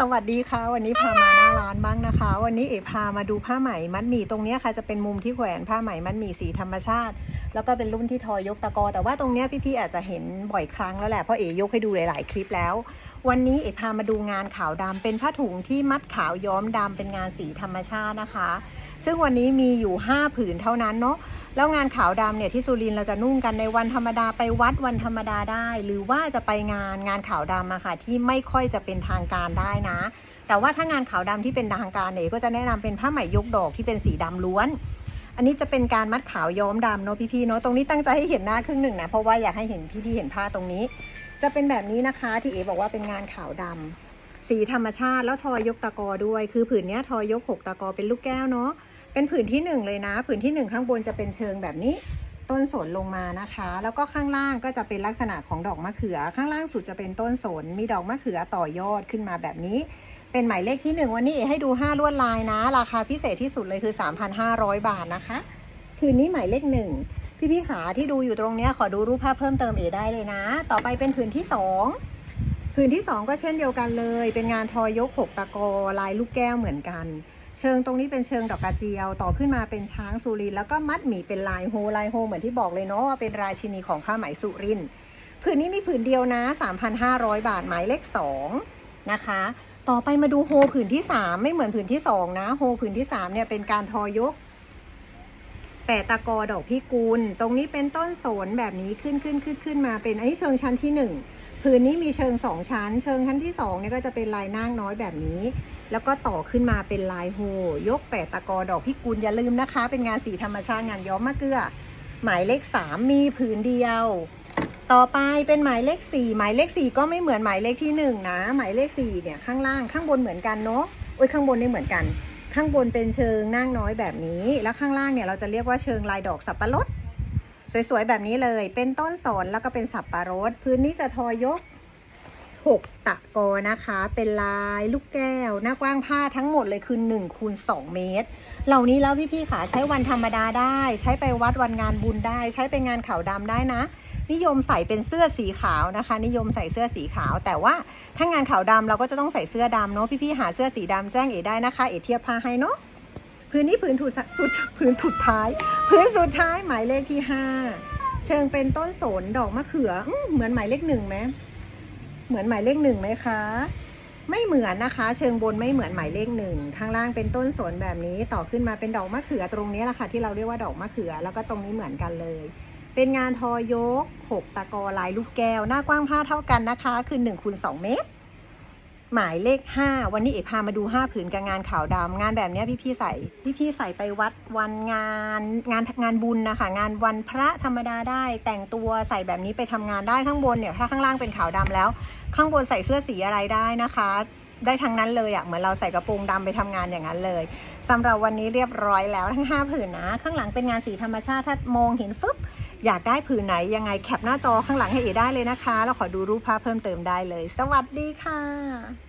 สวัสดีค่ะ วันนี้พามาหน้าร้านบ้างนะคะ วันนี้เอพามาดูผ้าไหมมัดหมี่ตรงนี้ค่ะจะเป็นมุมที่แขวนผ้าไหมมัดหมี่สีธรรมชาติ แล้วก็เป็นรุ่นที่ทอยกตะกอ แต่ว่าตรงนี้พี่ๆอาจจะเห็นบ่อยครั้งแล้วแหละเพราะเอ๋ยกให้ดูหลาย ๆ คลิปแล้ว วันนี้เอ๋พามาดูงานขาวดำเป็นผ้าถุงที่มัดขาวย้อมดำเป็นงานสีธรรมชาตินะคะ ซึ่งวันนี้มีอยู่ 5 ผืนเท่านั้นเนาะแล้วงานขาวดำเนี่ยที่สุรินเราจะนุ่งกันในวันธรรมดาไปวัดวันธรรมดาได้ หรือว่าจะไปงานงานขาวดำอะค่ะที่ไม่ค่อยจะเป็นทางการได้นะ แต่ว่าถ้างานขาวดำที่เป็นทางการเนี่ยก็จะแนะนำเป็นผ้าไหมยกดอกที่เป็นสีดำล้วน อันนี้จะเป็นการมัดขาวย้อมดำเนาะพี่ๆเนาะตรงนี้ตั้งใจให้เห็นหน้าครึ่งหนึ่งนะเพราะว่าอยากให้เห็นพี่ๆเห็นผ้าตรงนี้ จะเป็นแบบนี้นะคะที่เอ๋บอกว่าเป็นงานขาวดำสีธรรมชาติแล้วทอยกตะกอด้วย คือผืนเนี้ยทอยกหกตะกอเป็นลูกแก้วเนาะ เป็นผืนที่หนึ่งเลยนะ ผืนที่หนึ่งข้างบนจะเป็นเชิงแบบนี้ ต้นสนลงมานะคะ แล้วก็ข้างล่างก็จะเป็นลักษณะของดอกมะเขือ ข้างล่างสุดจะเป็นต้นสน มีดอกมะเขือต่อยอดขึ้นมาแบบนี้ เป็นหมายเลขที่หนึ่งวันนี้เอให้ดูห้าลวดลายนะ ราคาพิเศษที่สุดเลยคือ 3,500 บาทนะคะ ผืนนี้หมายเลขหนึ่งพี่พี่ๆขาที่ดูอยู่ตรงเนี้ยขอดูรูปภาพเพิ่มเติมเอได้เลยนะ ต่อไปเป็นผืนที่สองผืนที่สองก็เช่นเดียวกันเลย เป็นงานทอยกหกตะกอลายลูกแก้วเหมือนกัน เชิงตรงนี้เป็นเชิงดอกกระเจียว ต่อขึ้นมาเป็นช้างสุรินแล้วก็มัดหมี่เป็นลายโฮลายโฮเหมือนที่บอกเลยเนาะว่าเป็นราชินีของผ้าไหมสุรินผืนนี้มีผืนเดียวนะ 3,500 บาทหมายเลขสองนะคะ ต่อไปมาดูโฮผืนที่สามไม่เหมือนผืนที่สองนะ โฮผืนที่สามเนี่ยเป็นการทอยก แปะตะกอดอกพิกุล ตรงนี้เป็นต้นโสนแบบนี้ขึ้นขึ้นขึ้นขึ้นมาเป็นอันนี้เชิงชั้นที่หนึ่งผืนนี้มีเชิงสองชั้น เชิงชั้นที่สองเนี่ยก็จะเป็นลายนางน้อยแบบนี้ แล้วก็ต่อขึ้นมาเป็นลายโฮยกแปะตะกอดอกพิกุลอย่าลืมนะคะ เป็นงานสีธรรมชาติงานย้อมมะเกลือ หมายเลขสามมีผืนเดียว ต่อไปเป็นหมายเลขสี่หมายเลขสี่ก็ไม่เหมือนหมายเลขที่หนึ่งนะ หมายเลขสี่เนี่ยข้างล่างข้างบนเหมือนกันเนาะโอ้ยข้างบนนี่เหมือนกัน ข้างบนเป็นเชิงนั่งน้อยแบบนี้ แล้วข้างล่างเนี่ยเราจะเรียกว่าเชิงลายดอกสับปะรด สวยๆแบบนี้เลย เป็นต้นสนแล้วก็เป็นสับปะรด พื้นนี้จะทอยกหกตะกอนะคะ เป็นลายลูกแก้ว หน้ากว้างผ้าทั้งหมดเลยคือ1คูณ2เมตร เหล่านี้แล้วพี่ๆขาใช้วันธรรมดาได้ ใช้ไปวัดวันงานบุญได้ ใช้ไปงานขาวดำได้นะ นิยมใส่เป็นเสื้อสีขาวนะคะ นิยมใส่เสื้อสีขาว แต่ว่าถ้างานขาวดำเราก็จะต้องใส่เสื้อดำเนาะพี่ๆหาเสื้อสีดำแจ้งเอได้นะคะ เอเทียบผ้าให้เนาะพื้นนี้พื้นถูสุดพื้นถุดท้ายพื้นสุดท้ายหมายเลขที่ห้าเชิงเป็นต้นสนดอกมะเขืออื้อเหมือนหมายเลขหนึ่งไหมเหมือนหมายเลขหนึ่งไหมคะ ไม่เหมือนนะคะ เชิงบนไม่เหมือนหมายเลขหนึ่งข้างล่างเป็นต้นสนแบบนี้ต่อขึ้นมาเป็นดอกมะเขือตรงนี้แหละค่ะที่เราเรียกว่าดอกมะเขือ แล้วก็ตรงนี้เหมือนกันเลย เป็นงานทอยก 6 ตะกอลายลูกแก้ว หน้ากว้างผ้าเท่ากันนะคะ คือ1คูณ2เมตร หมายเลข 5 วันนี้เอกพามาดู 5 ผืนกับงานขาวดำงานแบบนี้ยพี่ใส่ พี่ๆใส่ไปวัดวันงานงานงานบุญนะคะ งานวันพระธรรมดาได้ แต่งตัวใส่แบบนี้ไปทำงานได้ข้างบนเนี่ย ถ้าข้างล่างเป็นขาวดำแล้ว ข้างบนใส่เสื้อสีอะไรได้นะคะได้ทั้งนั้นเลยอะ่ะเหมือนเราใส่กระโปรงดำไปทำงานอย่างนั้นเลยสำหรับวันนี้เรียบร้อยแล้วทั้ง 5 ผืนนะ ข้างหลังเป็นงานสีธรรมชาติถ้ามองเห็นฟึบ อยากได้ผืนไหนยังไงแคปหน้าจอข้างหลังให้เอได้เลยนะคะ แล้วขอดูรูปภาพเพิ่มเติมได้เลย สวัสดีค่ะ